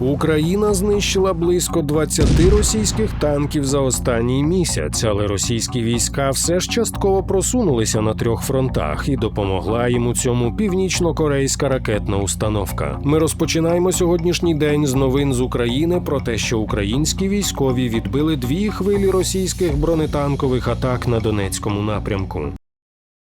Україна знищила близько 20 російських танків за останній місяць, але російські війська все ж частково просунулися на трьох фронтах і допомогла їм у цьому північно-корейська ракетна установка. Ми розпочинаємо сьогоднішній день з новин з України про те, що українські військові відбили дві хвилі російських бронетанкових атак на Донецькому напрямку.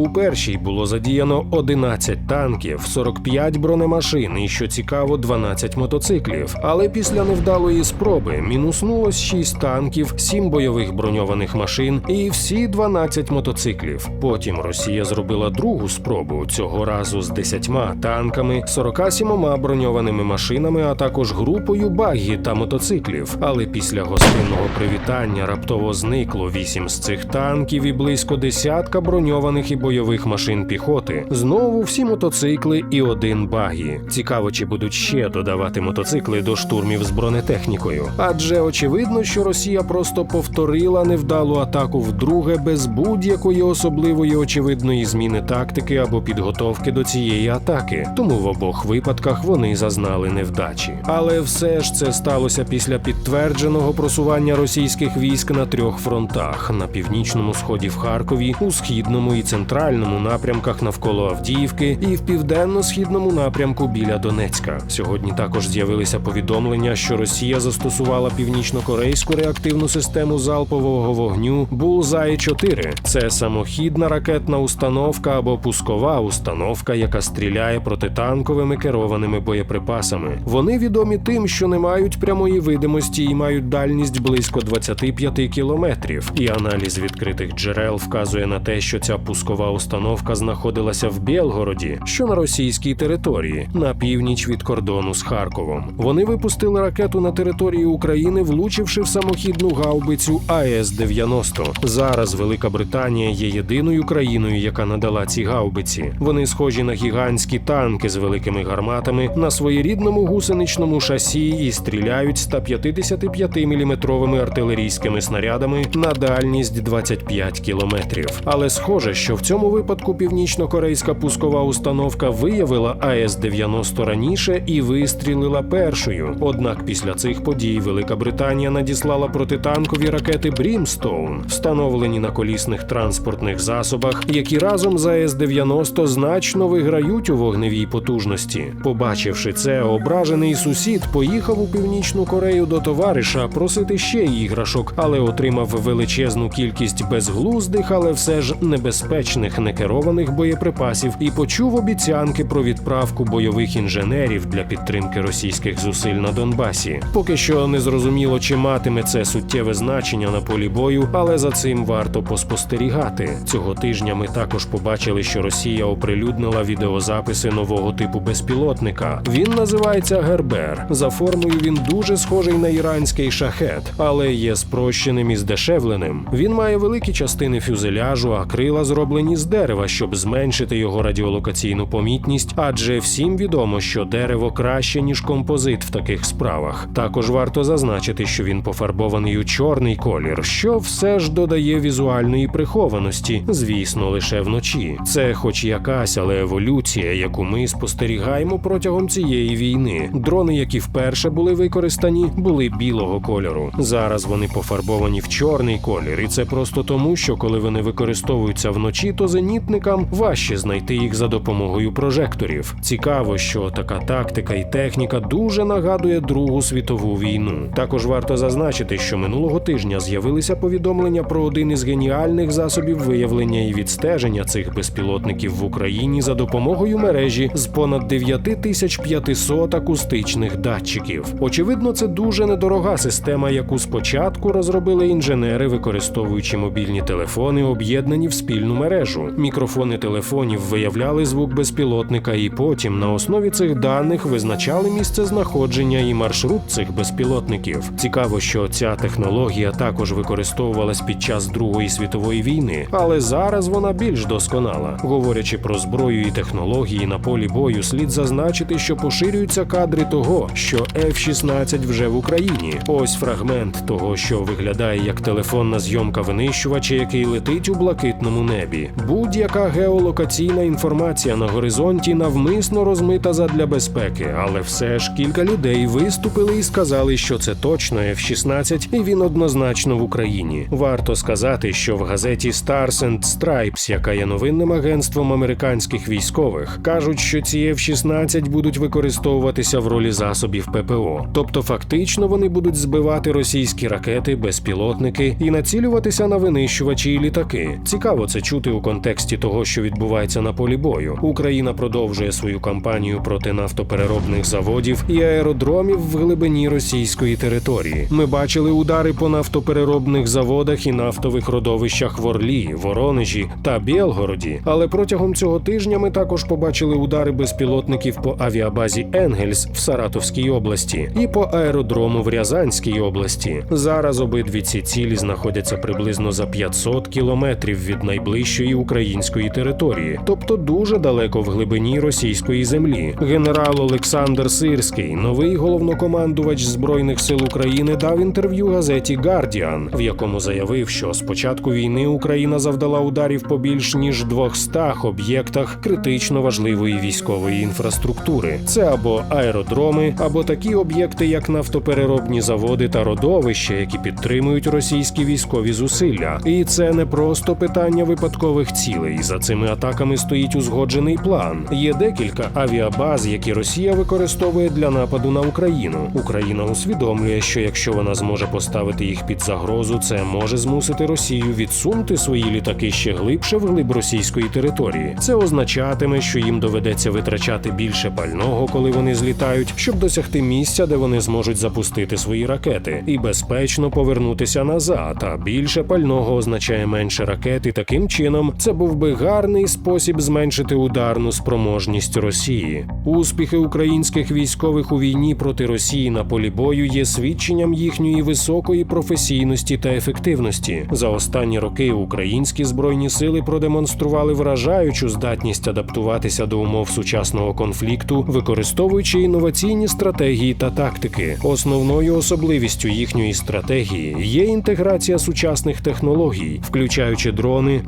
У першій було задіяно 11 танків, 45 бронемашин і, що цікаво, 12 мотоциклів. Але після невдалої спроби мінуснулось 6 танків, 7 бойових броньованих машин і всі 12 мотоциклів. Потім Росія зробила другу спробу цього разу з 10 танками, 47 броньованими машинами, а також групою багі та мотоциклів. Але після гостинного привітання раптово зникло 8 з цих танків і близько десятка броньованих і бойових машин піхоти. Знову всі мотоцикли і один багі. Цікаво, чи будуть ще додавати мотоцикли до штурмів з бронетехнікою. Адже очевидно, що Росія просто повторила невдалу атаку вдруге без будь-якої особливої очевидної зміни тактики або підготовки до цієї атаки. Тому в обох випадках вони зазнали невдачі. Але все ж це сталося після підтвердженого просування російських військ на трьох фронтах: на північному сході в Харкові, у східному і центральному напрямках навколо Авдіївки і в південно-східному напрямку біля Донецька. Сьогодні також з'явилися повідомлення, що Росія застосувала північно-корейську реактивну систему залпового вогню Булзай 4 Це самохідна ракетна установка або пускова установка, яка стріляє протитанковими керованими боєприпасами. Вони відомі тим, що не мають прямої видимості і мають дальність близько 25 кілометрів. І аналіз відкритих джерел вказує на те, що ця пускова установка знаходилася в Білгороді, що на російській території, на північ від кордону з Харковом. Вони випустили ракету на територію України, влучивши в самохідну гаубицю АЕС-90. Зараз Велика Британія є єдиною країною, яка надала ці гаубиці. Вони схожі на гігантські танки з великими гарматами на своєрідному гусеничному шасі і стріляють 155-мм артилерійськими снарядами на дальність 25 кілометрів. Але схоже, що в цьому випадку північно-корейська пускова установка виявила АЕС-90 раніше і вистрілила першою. Однак після цих подій Велика Британія надіслала протитанкові ракети Брімстоун, встановлені на колісних транспортних засобах, які разом з АЕС-90 значно виграють у вогневій потужності. Побачивши це, ображений сусід поїхав у північну Корею до товариша просити ще іграшок, але отримав величезну кількість безглуздих, але все ж небезпечних некерованих боєприпасів і почув обіцянки про відправку бойових інженерів для підтримки російських зусиль на Донбасі. Поки що не зрозуміло, чи матиме це суттєве значення на полі бою, але за цим варто поспостерігати. Цього тижня ми також побачили, що Росія оприлюднила відеозаписи нового типу безпілотника. Він називається Гербер. За формою він дуже схожий на іранський шахет, але є спрощеним і здешевленим. Він має великі частини фюзеляжу, а крила зроблені з дерева, щоб зменшити його радіолокаційну помітність, адже всім відомо, що дерево краще ніж композит в таких справах. Також варто зазначити, що він пофарбований у чорний колір, що все ж додає візуальної прихованості, звісно, лише вночі. Це, хоч якась, але еволюція, яку ми спостерігаємо протягом цієї війни. Дрони, які вперше були використані, були білого кольору. Зараз вони пофарбовані в чорний колір, і це просто тому, що коли вони використовуються вночі, то зенітникам важче знайти їх за допомогою прожекторів. Цікаво, що така тактика і техніка дуже нагадує Другу світову війну. Також варто зазначити, що минулого тижня з'явилися повідомлення про один із геніальних засобів виявлення і відстеження цих безпілотників в Україні за допомогою мережі з понад 9500 акустичних датчиків. Очевидно, це дуже недорога система, яку спочатку розробили інженери, використовуючи мобільні телефони, об'єднані в спільну мережу. Мережу. Мікрофони телефонів виявляли звук безпілотника, і потім на основі цих даних визначали місце знаходження і маршрут цих безпілотників. Цікаво, що ця технологія також використовувалась під час Другої світової війни, але зараз вона більш досконала. Говорячи про зброю і технології на полі бою, слід зазначити, що поширюються кадри того, що F-16 вже в Україні. Ось фрагмент того, що виглядає як телефонна зйомка винищувача, який летить у блакитному небі. Будь-яка геолокаційна інформація на горизонті навмисно розмита задля безпеки, але все ж кілька людей виступили і сказали, що це точно F-16, і він однозначно в Україні. Варто сказати, що в газеті Stars and Stripes, яка є новинним агентством американських військових, кажуть, що ці F-16 будуть використовуватися в ролі засобів ППО. Тобто, фактично, вони будуть збивати російські ракети, безпілотники і націлюватися на винищувачі і літаки. Цікаво це чути у контексті того, що відбувається на полі бою. Україна продовжує свою кампанію проти нафтопереробних заводів і аеродромів в глибині російської території. Ми бачили удари по нафтопереробних заводах і нафтових родовищах в Орлі, Воронежі та Білгороді. Але протягом цього тижня ми також побачили удари безпілотників по авіабазі Енгельс в Саратовській області і по аеродрому в Рязанській області. Зараз обидві ці цілі знаходяться приблизно за 500 кілометрів від найближчої української території, тобто дуже далеко в глибині російської землі. Генерал Олександр Сирський, новий головнокомандувач збройних сил України, дав інтерв'ю газеті Гардіан, в якому заявив, що з початку війни Україна завдала ударів по більш ніж 200 об'єктах критично важливої військової інфраструктури. Це або аеродроми, або такі об'єкти, як нафтопереробні заводи та родовища, які підтримують російські військові зусилля. І це не просто питання випадкових цілей. За цими атаками стоїть узгоджений план. Є декілька авіабаз, які Росія використовує для нападу на Україну. Україна усвідомлює, що якщо вона зможе поставити їх під загрозу, це може змусити Росію відсунути свої літаки ще глибше вглиб російської території. Це означатиме, що їм доведеться витрачати більше пального, коли вони злітають, щоб досягти місця, де вони зможуть запустити свої ракети, і безпечно повернутися назад. А більше пального означає менше ракет, і таким чином це був би гарний спосіб зменшити ударну спроможність Росії. Успіхи українських військових у війні проти Росії на полі бою є свідченням їхньої високої професійності та ефективності. За останні роки українські збройні сили продемонстрували вражаючу здатність адаптуватися до умов сучасного конфлікту, використовуючи інноваційні стратегії та тактики. Основною особливістю їхньої стратегії є інтеграція сучасних технологій, включаючи дрони,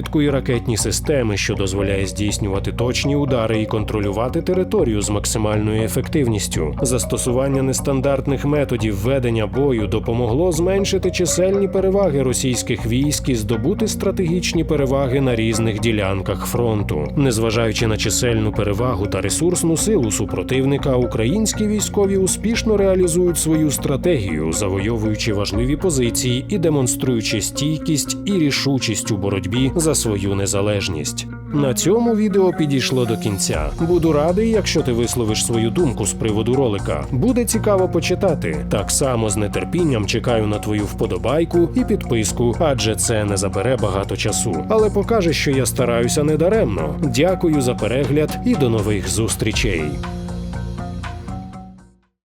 розвідку і ракетні системи, що дозволяє здійснювати точні удари і контролювати територію з максимальною ефективністю. Застосування нестандартних методів ведення бою допомогло зменшити чисельні переваги російських військ і здобути стратегічні переваги на різних ділянках фронту. Незважаючи на чисельну перевагу та ресурсну силу супротивника, українські військові успішно реалізують свою стратегію, завойовуючи важливі позиції і демонструючи стійкість і рішучість у боротьбі за свою незалежність. На цьому відео підійшло до кінця. Буду радий, якщо ти висловиш свою думку з приводу ролика. Буде цікаво почитати. Так само з нетерпінням чекаю на твою вподобайку і підписку, адже це не забере багато часу, але покаже, що я стараюся недаремно. Дякую за перегляд і до нових зустрічей.